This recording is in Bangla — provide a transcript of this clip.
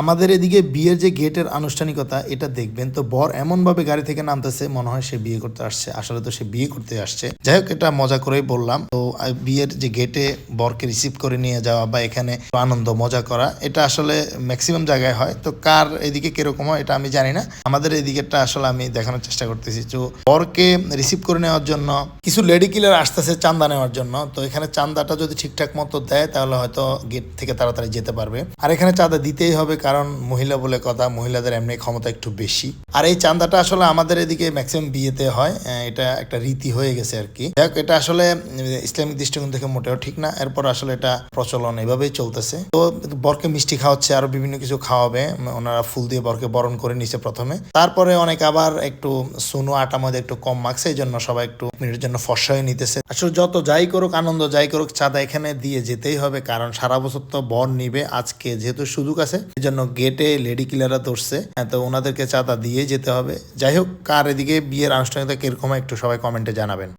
আমাদের এদিকে বিয়ের যে গেটের আনুষ্ঠানিকতা, এটা দেখবেন। তো বর এমন ভাবে গাড়ি থেকে নামতেছে, মনে হয় সে বিয়ে করতে আসছে। আসলে তো সে বিয়ে করতে আসছে। যাই হোক, এটা মজা করেই বললাম। তো বিয়ের যে গেটে বরকে রিসিভ করে নিয়ে যাওয়া বা এখানে আনন্দ, মজা করা, এটা আসলে ম্যাক্সিমাম জায়গায় হয়। তো কার এদিকে কীরকম হয়, এটা আমি জানি না। আমাদের এদিকেরটা আসলে আমি দেখানোর চেষ্টা করতেছি। তো বরকে রিসিভ করে নেওয়ার জন্য, কিছু লেডি কিলার আসতেছে চান্দা নেওয়ার জন্য। তো এখানে চান্দাটা যদি ঠিকঠাক মতো দেয়, তাহলে হয়তো গেট থেকে তাড়াতাড়ি যেতে পারবে। আর এখানে চাঁদা দিতেই হবে কারণ মহিলা বলে কথা, মহিলাদের এমনি ক্ষমতা একটু বেশি। আর এই চান্দাটা আসলে আমাদের এদিকে ম্যাক্সিমাম বিয়েতে হয় এটা একটা রীতি হয়ে গেছে আর কি। যাই এটা আসলে ইসলামিক দৃষ্টিকোণ থেকে মোটেও ঠিক না, এরপর আসলে এটা প্রচলন এভাবেই চলতেছে। তো বরকে মিষ্টি খাওয়াচ্ছে, আরও বিভিন্ন কিছু খাওয়াবে ওনারা ফুল দিয়ে বরকে বরণ করে নিছে প্রথমে। তারপরে অনেক আবার একটু সুনো আটা মধ্যে একটু কম মাখছে, এই জন্য সবাই একটু মিনিটের জন্য ফর্সা হয়ে নিতেছে। আসলে যত যাই করুক, আনন্দ যাই করুক, চাঁদা এখানে দিয়ে যেতেই হবে, কারণ সারা বছর তো বর নিবে, আজকে যেহেতু সুযোগ আছে, এই জন্য গেটে লেডি কিলাররা ধরছে। হ্যাঁ, তো ওনাদেরকে চাঁদা দিয়ে যেতে হবে। যাই হোক কার এদিকে বিয়ের আনুষ্ঠানিকতা কীরকম একটু সবাই কমেন্টে জানাবেন।